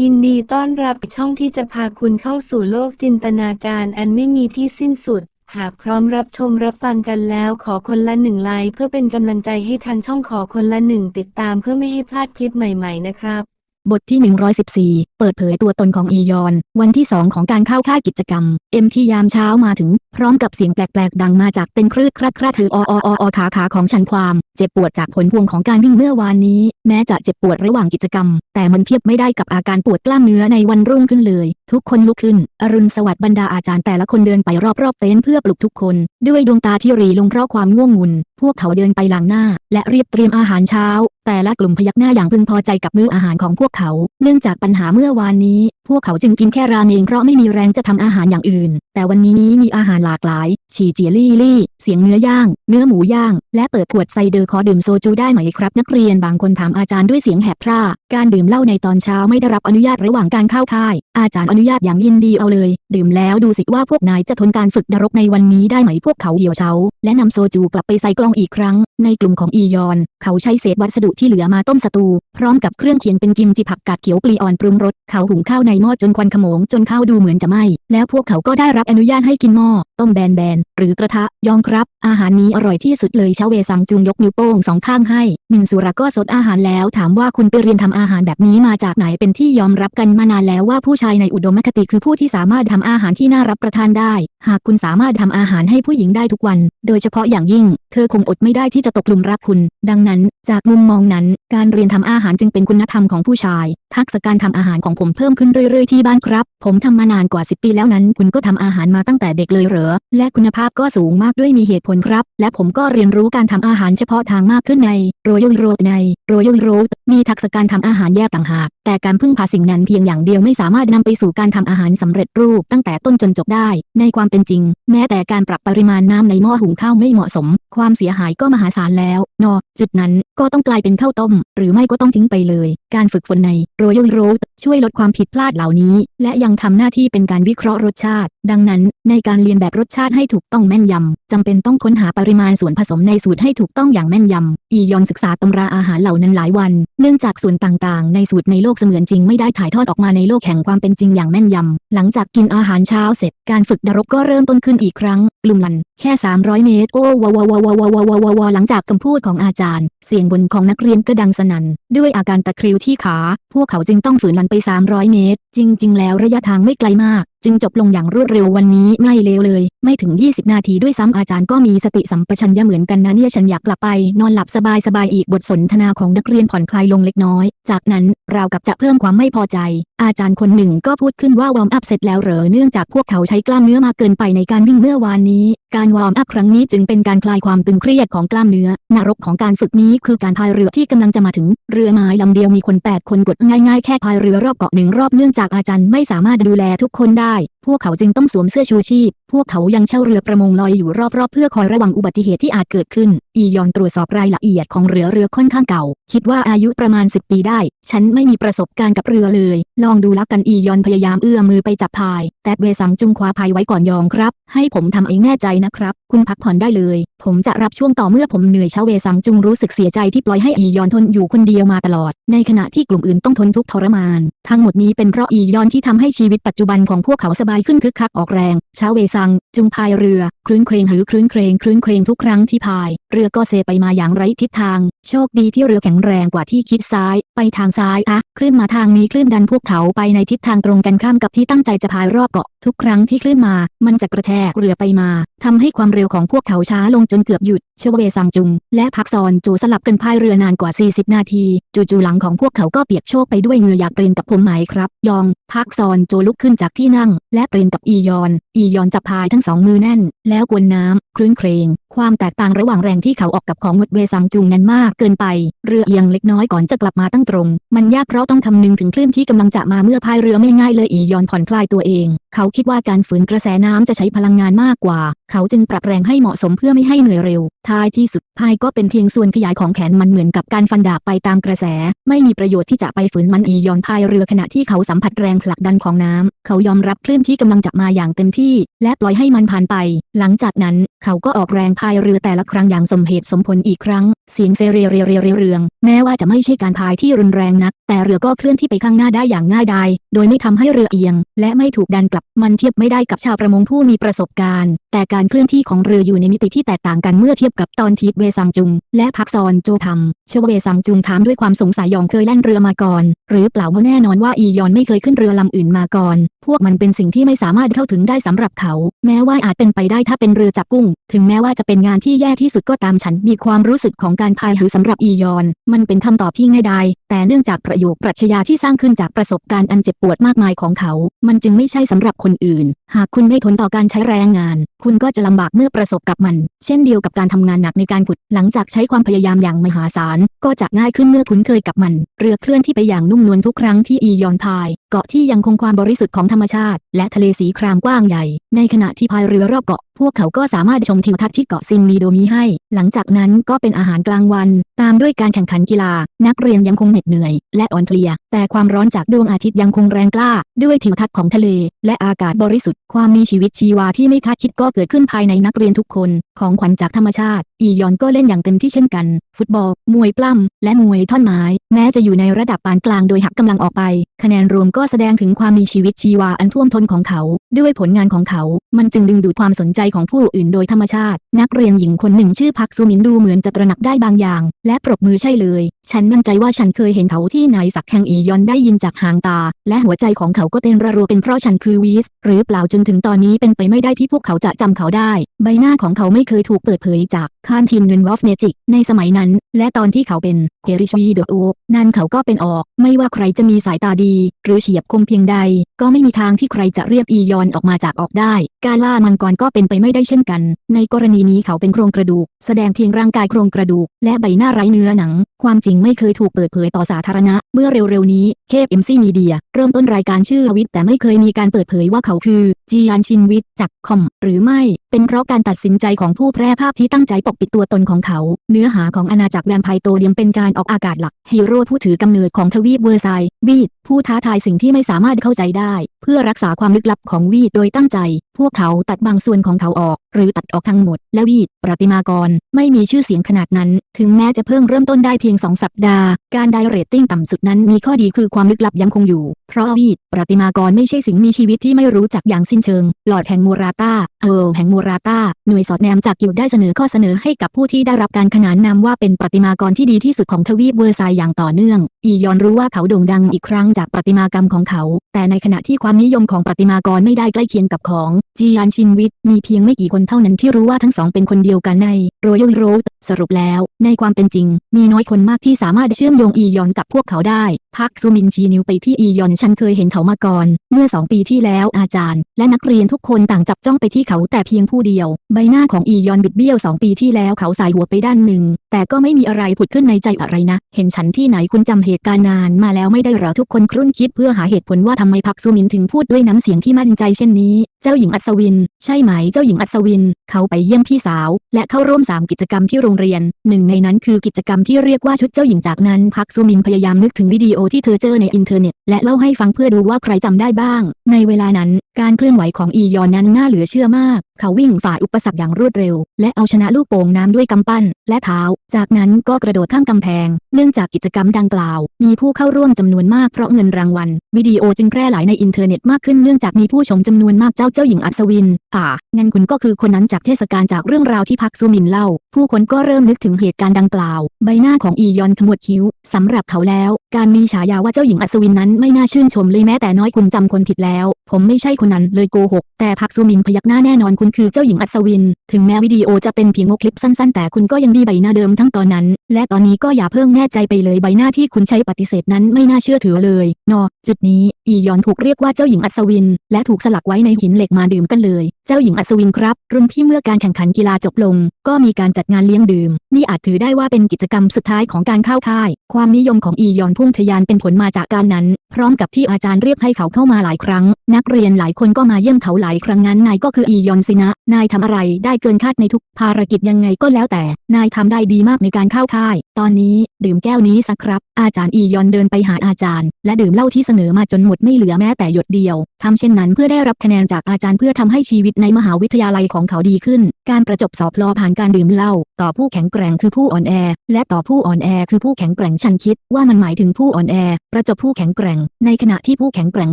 ยินดีต้อนรับช่องที่จะพาคุณเข้าสู่โลกจินตนาการอันไม่มีที่สิ้นสุด หากพร้อมรับชมรับฟังกันแล้วขอคนละหนึ่งไลค์เพื่อเป็นกำลังใจให้ทางช่องขอคนละหนึ่งติดตามเพื่อไม่ให้พลาดคลิปใหม่ๆนะครับ บทที่ 114 เปิดเผยตัวตนของอียอน วันที่ 2 ของการเข้าค่ายกิจกรรม เอ็มที่ยามเช้ามาถึง พร้อมกับเสียงแปลกๆ ดังมาจากเต็นครืดครัดครัดถืออออออขาขาของฉันความ เจ็บปวดจากผลพวงของการวิ่งเมื่อวานนี้ แม้จะเจ็บปวดระหว่างกิจกรรมแต่มันเทียบไม่ได้กับอาการปวดกล้ามเนื้อในวันรุ่งขึ้นเลย ทุกคนลุกขึ้น อรุณสวัสดิ์บรรดาอาจารย์แต่ละคนเดินไปรอบๆเต็นท์เพื่อปลุกทุกคน ด้วยดวงตาที่รีลงเพราะความง่วงงุน พวกเขาเดินไปหลังหน้า และเรียบเตรียมอาหารเช้า แต่ละกลุ่มพยักหน้าอย่างพึงพอใจกับมื้ออาหารของพวกเขา เนื่องจากปัญหาเมื่อวานนี้พวกเขาจึงกินแค่ราเมงเพราะไม่มีแรงจะทำอาหารอย่างอื่น แต่วันนี้มีอาหารหลากหลาย ฉีเจียลี่ลี่ เสียงเนื้อย่าง เนื้อหมูย่าง และเปิดขวดไซเดอร์ขอดื่มโซจูได้ไหมครับ นักเรียนบางคนถามอาจารย์ด้วยเสียงแหบพร่า การดื่มเหล้าในตอนเช้าไม่ได้รับอนุญาตระหว่างการเข้าค่าย อาจารย์อนุญาตอย่างยินดีเอาเลย ดื่มแล้วดูสิว่าพวกนายจะทนการฝึกนรกในวันนี้ได้ไหมพวกเขาเหี่ยวเฉาและนำโซจูกลับไปใส่กล่องอีกครั้ง ในกลุ่มของอียอน เขาใช้เศษวัสดุที่เหลือมาต้มสตู พร้อมกับเครื่องเคียงเป็นกิมจิผักกาดเขียวปลีอ่อนปรุงรสเขาหุงข้าวในหม้อจนควันขโมงจนข้าวดูเหมือนจะไหม้แล้วพวกเขาก็ได้รับอนุญาตให้กินหม้อต้มแบนๆหรือกระทะยองครับ อาหารนี้อร่อยที่สุดเลยชาเวซังจุงยกนิ้วโป้งสองข้างให้มินสุระก็สดอาหารแล้วถามว่าคุณไปเรียนทำอาหารแบบนี้มาจากไหนเป็นที่ยอมรับกันมานานแล้วว่าผู้ชายในอุดมคติคือผู้ที่สามารถทำอาหารที่น่ารับประทานได้ หากคุณสามารถทำอาหารให้ผู้หญิงได้ทุกวัน โดยเฉพาะอย่างยิ่ง เธอคงอดไม่ได้ที่จะตกหลุมรักคุณ ดังนั้น จากมุมมองนั้น การเรียนทำอาหารจึงเป็นคุณธรรมของผู้ชาย ทักษะการทำอาหารของผมเพิ่มขึ้นเรื่อยๆที่บ้านครับ ผมทำมานานกว่า 10 ปีแล้วนั้น คุณก็ทำอาหารมาตั้งแต่เด็กเลยเหรอ และคุณภาพก็สูงมากด้วยมีเหตุผลครับ และผมก็เรียนรู้การทำอาหารเฉพาะทางมากขึ้นใน Royal Road ใน Royal Road มีทักษะการทำอาหารแยกต่างหากแต่การพึ่งพาสิ่งนั้นเพียงอย่างเดียวไม่สามารถนำไปสู่การทำอาหารสำเร็จรูปตั้งแต่ต้นจนจบได้ ในความเป็นจริง แม้แต่การปรับปริมาณน้ำในหม้อหุงข้าวไม่เหมาะสม ความเสียหายก็มหาศาลแล้ว นอ จุดนั้นก็ต้องกลายเป็นข้าวต้ม หรือไม่ก็ต้องทิ้งไปเลย การฝึกฝนใน Royal Road ช่วยลดความผิดพลาดเหล่านี้ และยังทำหน้าที่เป็นการวิเคราะห์รสชาติ ดังนั้น ในการเรียนแบบรสชาติให้ถูกต้องแม่นยำจำเป็นต้องค้นหาปริมาณส่วนผสมในสูตรให้ถูกต้องอย่างแม่นยำอียอนศึกษาตำราอาหารเหล่านั้นหลายวัน เนื่องจากส่วนต่างๆ ในสูตรในโลกเสมือนจริงไม่ได้ถ่ายทอดออกมาในโลกแห่งความเป็นจริงอย่างแม่นยำ หลังจากกินอาหารเช้าเสร็จ การฝึกดรกก็เริ่มต้นขึ้นอีกครั้ง กลุ่มลัน แค่ 300 เมตร โอ้วาวาวาวาวาวาวาวาหลังจากคำพูดของอาจารย์ เสียงบนของนักเรียนก็ดังสนั่น ด้วยอาการตะคริวที่ขา พวกเขาจึงต้องฝืนลันไป 300 เมตร จริง ๆ แล้วระยะทางไม่ไกลมาก จึงจบลงอย่างรวดเร็ววันนี้ไม่เลวเลย ไม่ถึง 20 นาทีด้วยซ้ำอาจารย์ก็มีสติสัมปชัญญะเหมือนกันนะเนี่ยฉันอยากกลับไป นอนหลับสบายสบายอีกบทสนทนาของนักเรียนผ่อนคลายลงเล็กน้อย จากนั้นเรากับจะเพิ่มความไม่พอใจ อาจารย์คนหนึ่งก็พูดขึ้นว่าวอร์มอัพเสร็จแล้วเหรอเนื่องจากพวกเขาใช้กล้ามเนื้อมาเกินไปในการวิ่งเมื่อวานนี้ การวอร์มอัพครั้งนี้จึงเป็นการคลายความตึงเครียดของกล้ามเนื้อนรกของการฝึกนี้คือการพายเรือที่กำลังจะมาถึง เรือไม้ลำเดียวมีคน 8 คนกดง่ายๆ แค่พายเรือรอบเกาะหนึ่งรอบเนื่องจากอาจารย์ไม่สามารถดูแลทุกคนได้ พวกเขาจึงต้องสวมเสื้อชูชีพ พวกเขายังเช่าเรือประมงลอยอยู่รอบๆ เพื่อคอยระวังอุบัติเหตุที่อาจเกิดขึ้น อียอนตรวจสอบรายละเอียดของเรือเรือค่อนข้างเก่า คิดว่าอายุประมาณ10ปีได้ ฉันไม่มีประสบการณ์กับเรือเลย ลองดูลักกันอียอนพยายามเอื้อมมือไปจับพาย แต่เวสังจุงคว้าพายไว้ก่อนยองครับ ให้ผมทำเองแน่ใจนะครับ คุณพักผ่อนได้เลย ผมจะรับช่วงต่อเมื่อผมเหนื่อยเช้าเวสังจุงรู้สึกเสียใจที่ปล่อยให้อียอนทนอยู่คนเดียวมาตลอด ในขณะที่กลุ่มอื่นต้องทนทุกข์ทรมาน ทั้งหมดนี้เป็นเพราะอียอนที่ทำให้ชีวิตปัจจุบันของพวกเขาสบายขึ้นคึกคักออกแรงเช้าเวซังจุงพายเรือคลื่นเครงหือคลื่นเครงคลื่นเครงทุกครั้งที่พาย เรือก็เซไปมาอย่างไร้ทิศทาง โชคดีที่เรือแข็งแรงกว่าที่คิดซ้าย ไปทางซ้ายอะคลื่นมาทางนี้คลื่นดันพวกเขาไปในทิศทางตรงกันข้ามกับที่ตั้งใจจะพายรอบเกาะ ทุกครั้งที่คลื่นมา มันจะกระแทกเรือไปมา ทำให้ความเร็วของพวกเขาช้าลงจนเกือบหยุด เชวเวซังจุง และพักซอนจูสลับกันพายเรือนานกว่า 40 นาที จู่ๆหลังของพวกเขาก็เปียกโชกไปด้วยเหงื่ออยากเปลี่ยนกับผมไหมครับ ยอง พักซอนโจลุกขึ้นจากที่นั่ง และเปลี่ยนกับอียอน อียอนจับพายทั้งสองมือแน่น แล้วกวนน้ำคลื่นเครง ความแตกต่างระหว่างแรงที่เขาออกกับของงดเวซังจุงนั้นมากเกินไป เรือเอียงเล็กน้อยก่อนจะกลับมาตั้งตรง มันยากเพราะต้องคำนึงถึงคลื่นที่กำลังจะมาเมื่อพายเรือไม่ง่ายเลยอียอนผ่อนคลายตัวเอง เขาคิดว่าการฝืนกระแสน้ำจะใช้พลังงานมากกว่า เขาจึงปรับแรงให้เหมาะสมเพื่อไม่ให้เหนื่อยเร็วท้ายที่สุดพายก็เป็นเพียงส่วนขยายของแขนมันเหมือนกับการฟันดาบไปตามกระแส ไม่มีประโยชน์ที่จะไปฝืนมันอียอนพายเรือขณะที่เขาสัมผัสแรงผลักดันของน้ำเขายอมรับคลื่นที่กำลังจะมาอย่างเต็มที่ และปล่อยให้มันผ่านไป หลังจากนั้น เขาก็ออกแรงพายเรือแต่ละครั้งอย่างสมเหตุสมผลอีกครั้ง เสียงเซเรเรเรเรเรือง แม้ว่าจะไม่ใช่การพายที่รุนแรงนัก แต่เรือก็เคลื่อนที่ไปข้างหน้าได้อย่างง่ายดายโดยไม่ทำให้เรือเอียง และไม่ถูกดันกลับมันเทียบไม่ได้กับชาวประมงผู้มีประสบการณ์ แต่การเคลื่อนที่ของเรืออยู่ในมิติที่แตกต่างกันเมื่อเทียบกับตอนทีเวซังจุง และพักซอนโจทำเชวเวซังจุงถามด้วยความสงสัยยองเคยแล่นเรือมาก่อน หรือเปล่าเพราะแน่นอนว่าอียอนไม่เคยขึ้นเรือลำอื่นมาก่อน พวกมันเป็นสิ่งที่ไม่สามารถเข้าถึงได้สำหรับเขา แม้ว่าอาจเป็นไปได้ถ้าเป็นเรือจับกุ้ง ถึงแม้ว่าจะเป็นงานที่แย่ที่สุดก็ตามฉันมีความรู้สึกของการพายหือสำหรับอียอน มันเป็นคำตอบที่ง่ายดายแต่เนื่องจากประโยคปรัชญาที่สร้างขึ้นจากประสบการณ์อันเจ็บปวดมากมายของเขา มันจึงไม่ใช่สำหรับคนอื่น หากคุณไม่ทนต่อการใช้แรงงาน คุณก็จะลำบากเมื่อประสบกับมัน เช่นเดียวกับการทำงานหนักในการขุด หลังจากใช้ความพยายามอย่างมหาศาลก็จะง่ายขึ้นเมื่อคุ้นเคยกับมัน เรือเคลื่อนที่ไปอย่างนุ่มนวลทุกครั้งที่อียอนพาย เกาะที่ยังคงความบริสุทธิ์ของธรรมชาติ และทะเลสีครามกว้างใหญ่ ในขณะที่พายเรือรอบเกาะพวกเขาก็สามารถชมทิวทัศน์ที่เกาะซินมีโดมีให้ หลังจากนั้นก็เป็นอาหารกลางวัน ตามด้วยการแข่งขันกีฬา นักเรียนยังคงเหน็ดเหนื่อย และอ่อนเพลีย แต่ความร้อนจากดวงอาทิตย์ยังคงแรงกล้า ด้วยทิวทัศน์ของทะเล และอากาศบริสุทธิ์ ความมีชีวิตชีวาที่ไม่คาดคิดก็เกิดขึ้นภายในนักเรียนทุกคน ของขวัญจากธรรมชาติ อียอนก็เล่นอย่างเต็มที่เช่นกัน ฟุตบอล มวยปล้ำ และมวยท่อนไม้ แม้จะอยู่ในระดับปานกลางโดยหักกำลังออกไป คะแนนรวมก็แสดงถึงความมีชีวิตชีวาอันท่วมท้นของเขา ด้วยผลงานของเขา มันจึงดึงดูดความสนใจของผู้อื่นโดยธรรมชาติ นักเรียนหญิงคนหนึ่งชื่อพักซูมินดูเหมือนจะตระหนักได้บางอย่าง และปรบมือใช่เลย ฉันมั่นใจว่าฉันเคยเห็นเขาที่ไหนสักแห่งอียอนได้ยินจากหางตา และหัวใจของเขาก็เต้นระรัวเป็นเพราะฉันคือวีสหรือเปล่าจนถึงตอนนี้เป็นไปไม่ได้ที่พวกเขาจะจำเขาได้ ใบหน้าของเขาไม่เคยถูกเปิดเผยจากคานทีมเนนวอฟเนจิกในสมัยนั้น และตอนที่เขาเป็นเคริชวีเดโอนั่นเขาก็เป็นออก ไม่ว่าใครจะมีสายตาดี หรือเฉียบคมเพียงใด ก็ไม่มีทางที่ใครจะเรียกอียอนออกมาจากออกได้ การล่ามังกรก็เป็นไปไม่ได้เช่นกัน ในกรณีนี้เขาเป็นโครงกระดูก แสดงเพียงร่างกายโครงกระดูก และใบหน้าไร้เนื้อหนัง ความจริงไม่เคยถูกเปิดเผยต่อสาธารณะ เมื่อเร็วๆนี้เคปเอ็มซีมีเดียเริ่มต้นรายการชื่อวิทแต่ไม่เคยมีการเปิดเผยว่าเขาคือจียานชินวิทจากคอม หรือไม่ เป็นเพราะการตัดสินใจของผู้แพร่ภาพที่ตั้งใจปกปิดตัวตนของเขา เนื้อหาของอาณาจักรแวมไพร์โตเดียมเป็นการออกอากาศหลักฮีโร่ผู้ถือกำเนิดของทวีปเวอร์ไซด์วีดผู้ท้าทายสิ่งที่ไม่สามารถเข้าใจได้ เพื่อรักษาความลึกลับของวีดโดยตั้งใจ พวกเขาตัดบางส่วนของเขาออก หรือตัดออกทั้งหมด และวีดประติมากร ไม่มีชื่อเสียงขนาดนั้น ถึงแม้จะเพิ่งเริ่มต้นได้เพียง2สัปดาห์ การได้เรตติ้งต่ำสุดนั้นมีข้อดีคือความลึกลับยังคงอยู่ เพราะวีดประติมากรไม่ใช่สิ่งมีชีวิตที่ไม่รู้จักอย่างสิ้นเชิง หลอดแห่งมูราตา เออแห่งโมราตาหน่วยสอดแนมจากกิวได้เสนอข้อเสนอให้กับผู้ที่ได้รับการขนานนามว่าเป็นประติมากรที่ดีที่สุดของทวีปเวอร์ซด์อย่างต่อเนื่อง อียอนรู้ว่าเขาโด่งดังอีกครั้งจากประติมากรรมของเขา แต่ในขณะที่ความนิยมของประติมากรไม่ได้ใกล้เคียงกับของจียานชินวิทมีเพียงไม่กี่คนเท่านั้นที่รู้ว่าทั้งสองเป็นคนเดียวกันใน Royal Road สรุปแล้ว ในความเป็นจริง มีน้อยคนมากที่สามารถเชื่อมโยงอียอนกับพวกเขาได้พักซูมินชีนิ้วไปที่อียอนฉันเคยเห็นเขามาก่อน เมื่อสองปีที่แล้วอาจารย์ และนักเรียนทุกคนต่างจับจ้องไปที่เขาแต่เพียงผู้เดียว ใบหน้าของอียอนบิดเบี้ยวสองปีที่แล้วเขาสายหัวไปด้านหนึ่ง แต่ก็ไม่มีอะไรผุดขึ้นในใจอะไรนะ เห็นฉันที่ไหนคุณจำเหตุการณ์นานมาแล้วไม่ได้หรอทุกคนครุ่นคิดเพื่อหาเหตุผลว่าทำไมพักซูมินถึงพูดด้วยน้ำเสียงที่มั่นใจเช่นนี้ เจ้าหญิงอัศวิน ใช่ไหมเจ้าหญิงอัศวิน เขาไปเยี่ยมพี่สาว และเข้าร่วมสามกิจกรรมที่โรงเรียน หนึ่งในนั้นคือกิจกรรมที่เรียกว่าชุดเจ้าหญิงจากนั้นพักซูมินพยายามนึกถึงวิดีโอที่เธอเจอในอินเทอร์เน็ตและเล่าให้ฟังเพื่อดูว่าใครจำได้บ้าง ในเวลานั้น การเคลื่อนไหวของอียอนนั้นน่าเหลือเชื่อมาก เขาวิ่งฝ่าอุปสรรคอย่างรวดเร็ว และเอาชนะลูกโป่งน้ำด้วยกำปั้นและเท้า จากนั้นก็กระโดดข้ามกำแพง เนื่องจากกิจกรรมดังกล่าว มีผู้เข้าร่วมจำนวนมากเพราะเงินรางวัล วิดีโอจึงแพร่หลายในอินเทอร์เน็ตมากขึ้นเนื่องจากมีผู้ชมจำนวนมากเจ้าเจ้าหญิงอัศวิน อ่า งั้นคุณก็คือคนนั้นจากเทศกาลจากเรื่องราวที่พักซูมินเล่า ผู้คนก็เริ่มนึกถึงเหตุการณ์ดังกล่าว ใบหน้าของอียอนขมวดคิ้วสำหรับเขาแล้ว การมีฉายาว่าเจ้าหญิงอัศวินนั้นไม่น่าชื่นชมเลยแม้แต่น้อยคุณจำคนผิดแล้ว ผมไม่ใช่คนนั้นเลยโกหก แต่พักซูมินพยักหน้าแน่นอนคุณคือเจ้าหญิงอัศวิน ถึงแม้วิดีโอจะเป็นเพียงคลิปสั้น ๆ แต่คุณก็ยังมีใบหน้าเดิมทั้งตอนนั้น และตอนนี้ก็อย่าเพิ่งแน่ใจไปเลยใบหน้าที่คุณใช้ปฏิเสธนั้นไม่น่าเชื่อถือเลย นอ จุดนี้ อียอนถูกเรียกว่าเจ้าหญิงอัศวิน และถูกสลักไว้ในหินเหล็กมาดื่มกันเลยเจ้าหญิงอัศวินครับ รุ่นพี่เมื่อการแข่งขันกีฬาจบลง ก็มีการจัดงานเลี้ยงดื่ม นี่อาจถือได้ว่าเป็นกิจกรรมสุดท้ายของการเข้าค่าย ความนิยมของอียอนพุ่งทะยานเป็นผลมาจากการนั้น พร้อมกับที่อาจารย์เรียกให้เขาเข้ามาหลายครั้ง นักเรียนหลายคนก็มาเยี่ยมเขาหลายครั้งนั้นนายก็คืออียอนสินะ นายทำอะไรได้เกินคาดในทุกภารกิจยังไงก็แล้วแต่ นายทำได้ดีมากในการเข้าค่าย ตอนนี้ดื่มแก้วนี้สักครับ อาจารย์อียอนเดินไปหาอาจารย์ และดื่มเหล้าที่เสนอมาจนหมดไม่เหลือแม้แต่หยดเดียวทำเช่นนั้นเพื่อได้รับคะแนนจากอาจารย์เพื่อทำให้ชีวิตในมหาวิทยาลัยของเขาดีขึ้น การประจบสอบรอผ่านการดื่มเหล้าต่อผู้แข็งแกร่งคือผู้อ่อนแอ และต่อผู้อ่อนแอคือผู้แข็งแกร่งฉันคิดว่ามันหมายถึงผู้อ่อนแอ ประจบผู้แข็งแกร่ง ในขณะที่ผู้แข็งแกร่ง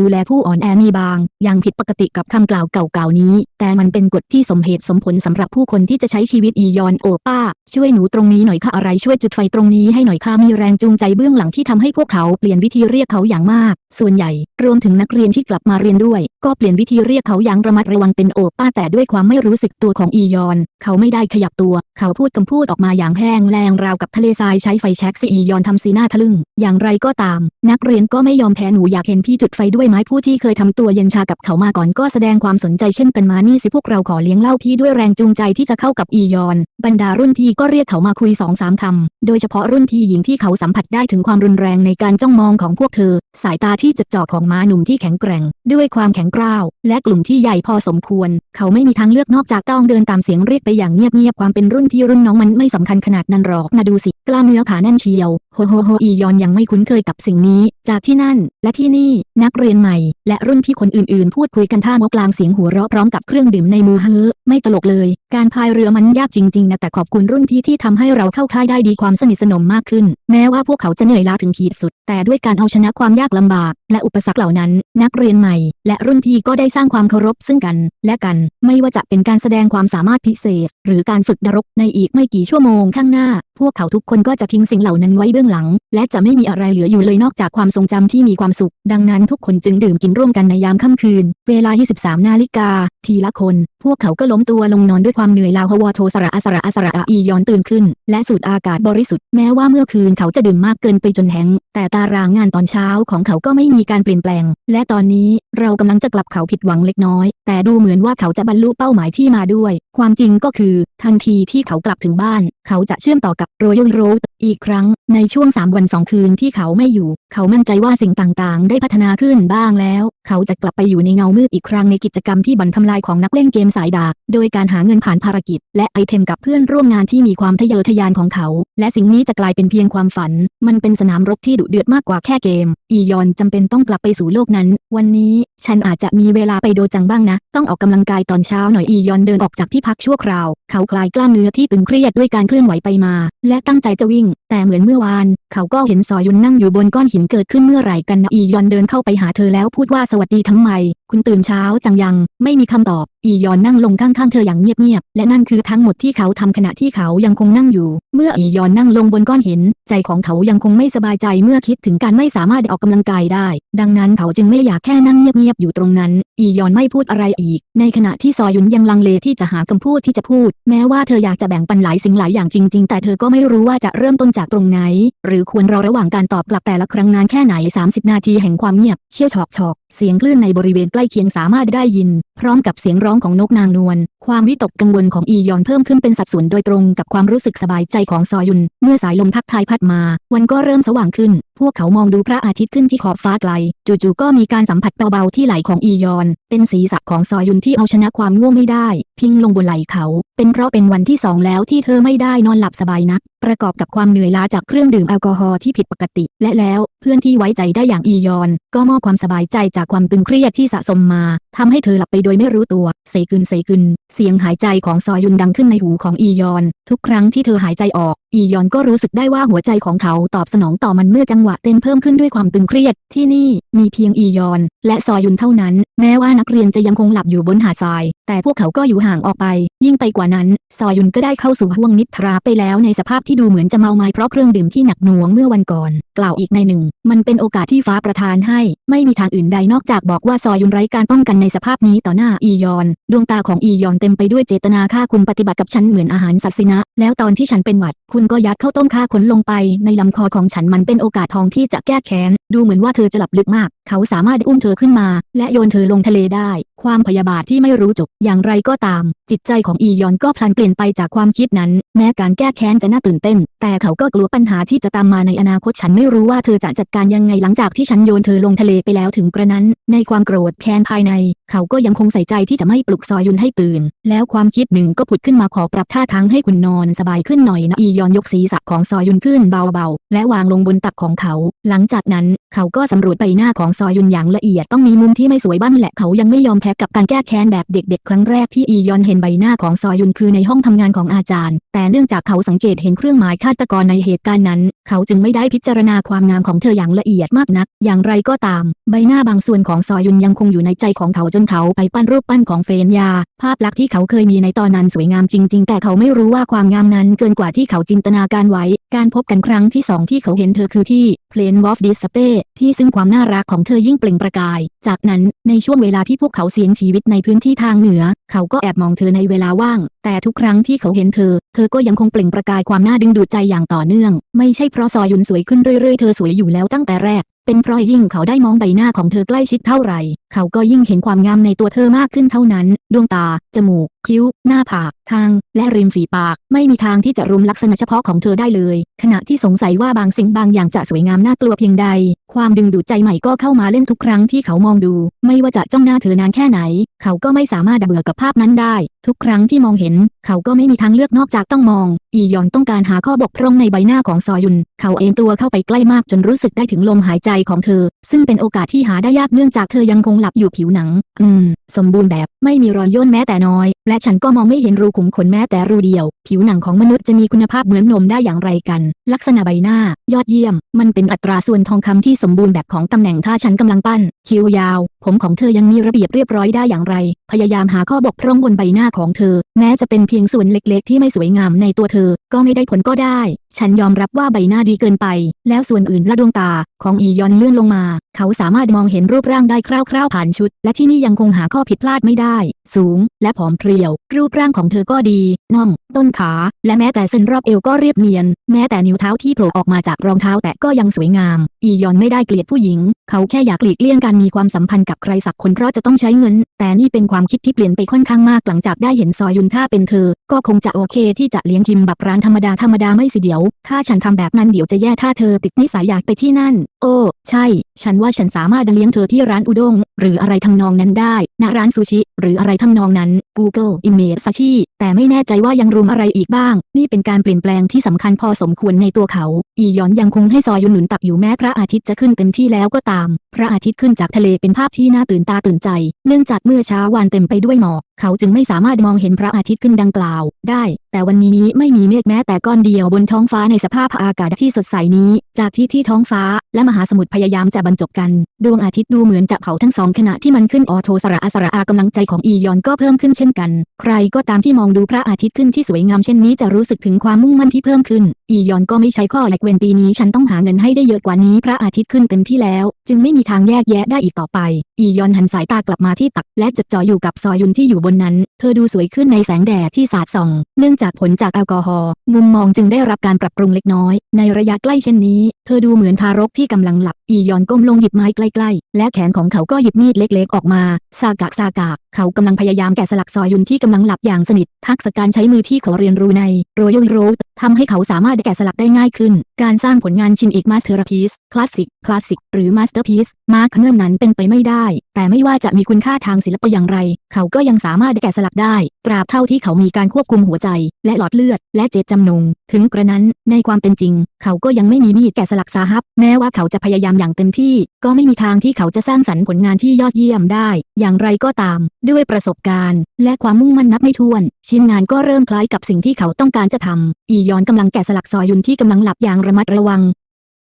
ดูแลผู้อ่อนแอมีบาง อย่างผิดปกติกับคำกล่าวเก่าๆนี้ แต่มันเป็นกฎที่สมเหตุสมผลสำหรับผู้คนที่จะใช้ชีวิตอียอนโอป้า ช่วยหนูตรงนี้หน่อยค่ะอะไรช่วยจุดไฟตรงนี้ให้หน่อยค่ะมีแรงจูงใจเบื้องหลังที่ทำให้พวกเขาเปลี่ยนวิธีเรียกเขาอย่างมาก ส่วนใหญ่ รวมถึงนักเรียนที่กลับมาเรียนด้วย ก็เปลี่ยนวิธีเรียกเขาอย่างระมัดระวังเป็นโอป้าแต่ด้วยความไม่รู้สึกตัวของอียอน เขาไม่ได้ขยับตัว เขาพูดคำพูดออกมาอย่างแห้งแรงราวกับทะเลทรายใช้ไฟแช็กซีอียอนทำสีหน้าทะลึ่ง อย่างไรก็ตาม นักเรียนก็ไม่ยอมแพ้หนูอยากเห็นพี่จุดไฟด้วยไหมผู้ที่เคยทำตัวเย็นชากับเขามาก่อนก็แสดงความสนใจเช่นกันมานี่สิพวกเราขอเลี้ยงเหล้าพี่ด้วยแรงจูงใจที่จะเข้ากับอียอน บรรดารุ่นพี่ก็เรียกเขามาคุยสองสามคำโดยเฉพาะรุ่นพี่หญิงที่เขาสัมผัสได้ถึงความรุนแรงในการจ้องมองของพวกเธอ สายตาที่จดจ่อของม้าหนุ่มที่แข็งแกร่ง ด้วยความแข็งกร้าว และกลุ่มที่ใหญ่พอสมควร เขาไม่มีทางเลือกนอกจากต้องเดินตามเสียงเรียกไปอย่างเงียบๆความเป็นรุ่นพี่รุ่นน้องมันไม่สำคัญขนาดนั้นหรอกนะดูสิ กล้ามเนื้อขาแน่นเชียว โฮโฮโฮอียอนยังไม่คุ้นเคยกับสิ่งนี้ จากที่นั่น และที่นี่นักเรียนใหม่ และรุ่นพี่คนอื่นๆ พูดคุยกันท่ามกลางเสียงหัวเราะพร้อมกับเครื่องดื่มในมือเฮ้อไม่ตลกเลย การพายเรือมันยากจริงๆนะแต่ขอบคุณรุ่นพี่ที่ทำให้เราเข้าค่ายได้ดีความสนิทสนมมากขึ้น แม้ว่าพวกเขาจะเหนื่อยล้าถึงขีดสุด แต่ด้วยการเอาชนะความยากลำบาก และอุปสรรคเหล่านั้น นักเรียนใหม่ และรุ่นพี่ก็ได้สร้างความเคารพซึ่งกัน และกัน ไม่ว่าจะเป็นการแสดงความสามารถพิเศษ หรือการฝึกดรกในอีกไม่กี่ชั่วโมงข้างหน้าพวกเขาทุกคนก็จะทิ้งสิ่งเหล่านั้นไว้เบื้องหลัง และจะไม่มีอะไรเหลืออยู่เลยนอกจากความทรงจำที่มีความสุข ดังนั้นทุกคนจึงดื่มกินร่วมกันในยามค่ำคืน เวลา 23 นาฬิกา ทีละคน พวกเขาก็ล้มตัวลงนอนด้วยความเหนื่อยลาวฮวโทสระอสระอสระอาอีย้อนตื่นขึ้น และสูดอากาศบริสุทธิ์ แม้ว่าเมื่อคืนเขาจะดื่มมากเกินไปจนแห้ง แต่ตารางงานตอนเช้าของเขาก็ไม่มีการเปลี่ยนแปลง และตอนนี้เรากำลังจะกลับเขาผิดหวังเล็กน้อย แต่ดูเหมือนว่าเขาจะบรรลุเป้าหมายที่มาด้วย ความจริงก็คือทันทีที่เขากลับถึงบ้านเขาจะเชื่อมต่อกับ Royal Road อีกครั้งในช่วง3วัน2คืนที่เขาไม่อยู่ เขามั่นใจว่าสิ่งต่างๆ ได้พัฒนาขึ้นบ้างแล้ว เขาจะกลับไปอยู่ในเงามืดอีกครั้งในกิจกรรมที่บันทำลายของนักเล่นเกมสายดาบโดยการหาเงินผ่านภารกิจ และไอเทมกับเพื่อนร่วมงานที่มีความทะเยอทะยานของเขา และสิ่งนี้จะกลายเป็นเพียงความฝัน มันเป็นสนามรบที่ดุเดือดมากกว่าแค่เกม อียอนจำเป็นต้องกลับไปสู่โลกนั้น วันนี้ฉันอาจจะมีเวลาไปโดจังบ้างนะ ต้องออกกำลังกายตอนเช้าหน่อยอียอนเดินออกจากที่พักชั่วคราว เขาคลายกล้ามเนื้อที่ตึงเครียดด้วยการเคลื่อนไหวไปมา และตั้งใจจะวิ่ง แต่เหมือนเมื่อวาน เขาก็เห็นซอยุนนั่งอยู่บนก้อนหินเกิดขึ้นเมื่อไหร่กันนะอียอนเดินเข้าไปหาเธอแล้วพูดว่าสวัสดีทำไม คุณตื่นเช้าจังยัง ไม่มีคำตอบ อียอนนั่งลงข้างๆเธออย่างเงียบๆ และนั่นคือทั้งหมดที่เขาทำขณะที่เขายังคงนั่งอยู่ เมื่ออียอนนั่งลงบนก้อนหิน ใจของเขายังคงไม่สบายใจเมื่อคิดถึงการไม่สามารถออกกำลังกายได้ ดังนั้นเขาจึงไม่อยากแค่นั่งเงียบๆอยู่ตรงนั้น อียอนไม่พูดอะไรอีก ในขณะที่ซอยุนยังลังเลที่จะหาคำพูดที่จะพูด แม้ว่าเธออยากจะแบ่งปันหลายสิ่งหลายอย่างจริง ๆ แต่เธอก็ไม่รู้ว่าจะเริ่มต้นจากากตรงไหน หรือควรรอระหว่างการตอบกลับแต่ละครั้งนานแค่ไหน 30 นาทีแห่งความเงียบ เชี่ยวชอกชอก เสียงคลื่นในบริเวณใกล้เคียงสามารถได้ยิน พร้อมกับเสียงร้องของนกนางนวล ความวิตกกังวลของอียอนเพิ่มขึ้นเป็นสัดส่วนโดยตรงกับความรู้สึกสบายใจของซอยุน เมื่อสายลมทักทายพัดมา วันก็เริ่มสว่างขึ้น พวกเขามองดูพระอาทิตย์ขึ้นที่ขอบฟ้าไกล จู่ๆก็มีการสัมผัสเบาๆที่ไหล่ของอียอน เป็นศีรษะของซอยุนที่เอาชนะความง่วงไม่ได้ พิงลงบนไหล่เขา เป็นเพราะเป็นวันที่สองแล้วที่เธอไม่ได้นอนหลับสบายนัก ประกอบกับความเหนื่อยล้าจากเครื่องดื่มแอลกอฮอล์ที่ผิดปกติ และแล้ว เพื่อนที่ไว้ใจได้อย่างอียอน ก็มอบความสบายใจจากความตึงเครียดที่สะสมมาทำให้เธอหลับไปโดยไม่รู้ตัว เสกึนเสกึน เสียงหายใจของซอยุนดังขึ้นในหูของอียอน ทุกครั้งที่เธอหายใจออก อียอนก็รู้สึกได้ว่าหัวใจของเขาตอบสนองต่อมันเมื่อจังหวะเต้นเพิ่มขึ้นด้วยความตึงเครียด ที่นี่มีเพียงอียอน และซอยุนเท่านั้น แม้ว่านักเรียนจะยังคงหลับอยู่บนหาดทราย แต่พวกเขาก็อยู่ห่างออกไป ยิ่งไปกว่านั้น ซอยุนก็ได้เข้าสู่ห่วงนิทราไปแล้วในสภาพที่ดูเหมือนจะเมาไม้เพราะเครื่องดื่มที่หนักหน่วงเมื่อวันก่อน กล่าวอีกในหนึ่ง มันเป็นโอกาสที่ฟ้าประทานให้ ไม่มีทางอื่นใดนอกจากบอกว่าซอยุนไร้การป้องกันในสภาพนี้ต่อหน้าอียอน ดวงตาของอียอนเต็มไปด้วยเจตนาฆ่าคุณปฏิบัติกับฉันเหมือนอาหารสัตว์สินะ แล้วตอนที่ฉันเป็นหวัดคุณก็ยัดข้าวต้มฆ่าขนลงไปในลำคอของฉันมันเป็นโอกาสทองที่จะแก้แค้น ดูเหมือนว่าเธอจะหลับลึกมาก เขาสามารถอุ้มเธอขึ้นมา และโยนเธอลงทะเลได้ ความพยาบาทที่ไม่รู้จบ อย่างไรก็ตาม จิตใจของอียอนก็พลันเปลี่ยนไปจากความคิดนั้น แม้การแก้แค้นจะน่าตื่นเต้น แต่เขาก็กลัวปัญหาที่จะตามมาในอนาคตฉันไม่รู้ว่าเธอจะจัดการยังไงหลังจากที่ฉันโยนเธอลงทะเลไปแล้วถึงกระนั้น ในความโกรธแค้นภายใน เขาก็ยังคงใส่ใจที่จะไม่ปลุกซอยุนให้ตื่น แล้วความคิดหนึ่งก็ผุดขึ้นมาขอปรับท่าทางให้คุณนอนสบายขึ้นหน่อยนะอียอนยกศีรษะของซอยุนขึ้นเบาๆ และวางลงบนตักของเขา หลังจากนั้น เขาก็สำรวจใบหน้าของซอยุนอย่างละเอียดต้องมีมุมที่ไม่สวยบ้างแหละเขายังไม่ยอมแพ้กับการแก้แค้นแบบเด็กๆ ครั้งแรกที่อียอนเห็นใบหน้าของซอยุนคือในห้องทำงานของอาจารย์ แต่เนื่องจากเขาสังเกตเห็นเครื่องหมายฆาตกรในเหตุการณ์นั้นเขาจึงไม่ได้พิจารณาความงามของเธออย่างละเอียดมากนัก อย่างไรก็ตาม ใบหน้าบางส่วนของซอยุนยังคงอยู่ในใจของเขาจนเขาไปปั้นรูปปั้นของเฟนยา ภาพลักษณ์ที่เขาเคยมีในตอนนั้นสวยงามจริง ๆ แต่เขาไม่รู้ว่าความงามนั้นเกินกว่าที่เขาจินตนาการไว้ การพบกันครั้งที่สองที่เขาเห็นเธอคือที่ Plain of d i s p a y ที่ซึ่งความน่ารักของเธอยิ่งเปล่งประกาย จากนั้นในช่วงเวลาที่พวกเขาเสียงชีวิตในพื้นที่ทางเหนือ เขาก็แอบมองเธอในเวลาว่าง แต่ทุกครั้งที่เขาเห็นเธอเธอก็ยังคงเปล่งประกายความน่าดึงดูดใจอย่างต่อเนื่อง ไม่ใช่เพราะซอยุนสวยขึ้นเรื่อยๆ เธอสวยอยู่แล้วตั้งแต่แรก เป็นเพราะยิ่งเขาได้มองใบหน้าของเธอใกล้ชิดเท่าไหร่ เขาก็ยิ่งเห็นความงามในตัวเธอมากขึ้นเท่านั้น ดวงตา จมูก คิ้ว หน้าผาก ทาง และริมฝีปาก ไม่มีทางที่จะรวมลักษณะเฉพาะของเธอได้เลย ขณะที่สงสัยว่าบางสิ่งบางอย่างจะสวยงามน่ากลัวเพียงใด ความดึงดูดใจใหม่ก็เข้ามาเล่นทุกครั้งที่เขามองดู ไม่ว่าจะจ้องหน้าเธอนานแค่ไหน เขาก็ไม่สามารถดับเบื่อกับภาพนั้นได้ ทุกครั้งที่มองเห็น เขาก็ไม่มีทางเลือกนอกจากต้องมอง อียอนต้องการหาข้อบกพร่องในใบหน้าของซอยุน เขาเอ็นตัวเข้าไปใกล้มากจนรู้สึกได้ถึงลมหายใจของเธอซึ่งเป็นโอกาสที่หาได้ยากเนื่องจากเธอยังคงหลับอยู่ผิวหนัง อืม สมบูรณ์แบบไม่มีรอยย่นแม้แต่น้อย และฉันก็มองไม่เห็นรูขุมขนแม้แต่รูเดียว ผิวหนังของมนุษย์จะมีคุณภาพเหมือนนมได้อย่างไรกัน ลักษณะใบหน้า ยอดเยี่ยม มันเป็นอัตราส่วนทองคำที่สมบูรณ์แบบของตำแหน่งถ้าฉันกำลังปั้น คิ้วยาว ผมของเธอยังมีระเบียบเรียบร้อยได้อย่างไร พยายามหาข้อบกพร่องบนใบหน้าของเธอ แม้จะเป็นเพียงส่วนเล็ก ๆ ที่ไม่สวยงามในตัวเธอ ก็ไม่ได้ผลก็ได้ ฉันยอมรับว่าใบหน้าดีเกินไปแล้วส่วนอื่นละดวงตา ของอียอนเลื่อนลงมา เขาสามารถมองเห็นรูปร่างได้คร่าวๆผ่านชุด และที่นี่ยังคงหาข้อผิดพลาดไม่ได้ สูง และผอมเพรียว รูปร่างของเธอก็ดี น่อง ต้นขา และแม้แต่เส้นรอบเอวก็เรียบเนียน แม้แต่นิ้วเท้าที่โผล่ออกมาจากรองเท้าแตะก็ยังสวยงาม อียอนไม่ได้เกลียดผู้หญิง เขาแค่อยากหลีกเลี่ยงการมีความสัมพันธ์กับใครสักคนเพราะจะต้องใช้เงิน แต่นี่เป็นความคิดที่เปลี่ยนไปค่อนข้างมากหลังจากได้เห็นซอยุนถ้าเป็นเธอ ก็คงจะโอเคที่จะเลี้ยงคิมแบบร้านธรรมดาธรรมดาไม่สิเดียว ถ้าฉันทำแบบนั้นเดี๋ยวจะแย่ถ้าเธอติดนิสัยอยากไปที่นั่น โอ้ ใช่ ฉันว่าฉันสามารถเลี้ยงเธอที่ร้านอุด้งหรืออะไรทำนองนั้นได้ณร้านซูชิ หรืออะไรทำนองนั้น Google Image Sachi แต่ไม่แน่ใจว่ายังรวมอะไรอีกบ้าง นี่เป็นการเปลี่ยนแปลงที่สำคัญพอสมควรในตัวเขา อียอนยังคงให้ซอยุนหนุนตักอยู่แม้พระอาทิตย์จะขึ้นเต็มที่แล้วก็ตาม พระอาทิตย์ขึ้นจากทะเลเป็นภาพที่น่าตื่นตาตื่นใจ เนื่องจากเมื่อเช้าวันเต็มไปด้วยหมอกเขาจึงไม่สามารถมองเห็นพระอาทิตย์ขึ้นดังกล่าว ได้ แต่วันนี้ไม่มีเมฆแม้แต่ก้อนเดียวบนท้องฟ้าในสภาพอากาศที่สดใสนี้ จากที่ที่ท้องฟ้าและมหาสมุทรพยายามจะบรรจบกัน ดวงอาทิตย์ดูเหมือนจะเผาทั้งสองขณะที่มันขึ้นออโทสระอสระอากำลังใจของอียอนก็เพิ่มขึ้นเช่นกัน ใครก็ตามที่มองดูพระอาทิตย์ขึ้นที่สวยงามเช่นนี้จะรู้สึกถึงความมุ่งมั่นที่เพิ่มขึ้น อียอนก็ไม่ใช้ข้อแลกเว้นปีนี้ฉันต้องหาเงินให้ได้เยอะกว่านี้พระอาทิตย์ขึ้นเต็มที่แล้วจึงไม่มีทางแยกแยะได้อีกต่อไป อียอนหันสายตากลับมาที่ตัก และจดจ่ออยู่กับซอยุนที่อยู่บนนั้น เธอดูสวยขึ้นในแสงแดดที่สาดส่อง เนื่องจากผลจากแอลกอฮอล์ มุมมองจึงได้รับการปรับปรุงเล็กน้อย ในระยะใกล้เช่นนี้ เธอดูเหมือนทารกที่กำลังหลับ อียอนก้มลงหยิบไม้ใกล้ๆ และแขนของเขาก็หยิบมีดเล็กๆ ออกมา ซากะซากะ เขากำลังพยายามแกะสลักซอยุนที่กำลังหลับอย่างสนิท ทักษะการใช้มือที่เขาเรียนรู้ใน Royal Road ทำให้เขาสามารถแกะสลักได้ง่ายขึ้น การสร้างผลงานชินอีก Masterpiece Classic Classic หรือ Masterpiece มาร์คเนื่มนั้นเป็นไปไม่ได้ แต่ไม่ว่าจะมีคุณค่าทางศิลปะอย่างไร เขาก็ยังสามารถแกะสลักได้ ตราบเท่าที่เขามีการควบคุมหัวใจ และหลอดเลือด และเจตจำนง ถึงกระนั้นในความเป็นจริง เขาก็ยังไม่มีมีดแกะสลักสาฮับ แม้ว่าเขาจะพยายามอย่างเต็มที่ ก็ไม่มีทางที่เขาจะสร้างสรรค์ผลงานที่ยอดเยี่ยมได้ อย่างไรก็ตามด้วยประสบการณ์ และความมุ่งมั่นนับไม่ถ้วน ชิ้นงานก็เริ่มคล้ายกับสิ่งที่เขาต้องการจะทำอียอนกำลังแกะสลักซอยุนที่กำลังหลับอย่างระมัดระวัง